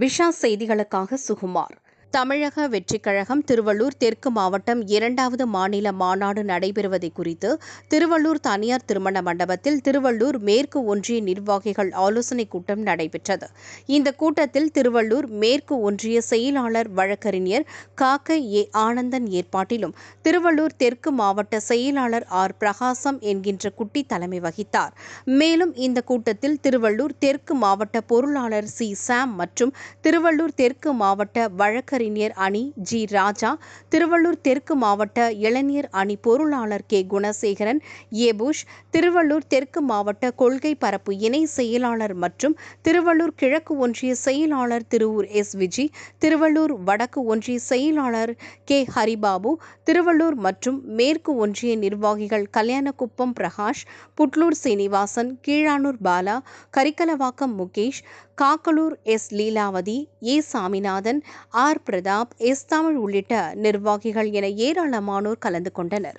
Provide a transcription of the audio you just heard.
விஷா செய்திகளுக்காக சுகுமார். தமிழக வெற்றிக் கழகம் திருவள்ளூர் தெற்கு மாவட்டம் இரண்டாவது மாநில மாநாடு நடைபெறுவதை குறித்து திருவள்ளூர் தனியார் திருமண மண்டபத்தில் திருவள்ளூர் மேற்கு ஒன்றிய நிர்வாகிகள் ஆலோசனைக் கூட்டம் நடைபெற்றது. இந்த கூட்டத்தில் திருவள்ளூர் மேற்கு ஒன்றிய செயலாளர் வழக்கறிஞர் காக்க ஏ. ஆனந்தன் ஏற்பாட்டிலும் திருவள்ளூர் தெற்கு மாவட்ட செயலாளர் ஆர். பிரகாசம் என்கின்ற குட்டி தலைமை வகித்தார். மேலும் இந்த கூட்டத்தில் திருவள்ளூர் தெற்கு மாவட்ட பொருளாளர் சி. சாம் மற்றும் திருவள்ளூர் தெற்கு மாவட்ட வழக்கறிஞர் அணி ஜி ராஜா திருவள்ளூர் தெற்கு மாவட்ட இளைஞர் அணி பொருளாளர் கே. குணசேகரன் ஏபுஷ் திருவள்ளூர் தெற்கு மாவட்ட கொள்கை பரப்பு இணை செயலாளர் மற்றும் திருவள்ளூர் கிழக்கு ஒன்றிய செயலாளர் திருவூர் எஸ். விஜி திருவள்ளூர் வடக்கு ஒன்றிய செயலாளர் கே. ஹரிபாபு திருவள்ளூர் மற்றும் மேற்கு ஒன்றிய நிர்வாகிகள் Kalyanakuppam Prakash Putlur Seenivasan Keezhanur Bala Karikalavakkam Mukesh Kakkalur S. Leelavathi A. Saminathan R. Prathap S Tamil உள்ளிட்ட நிர்வாகிகள் என ஏராளமானோர் கலந்து கொண்டனர்.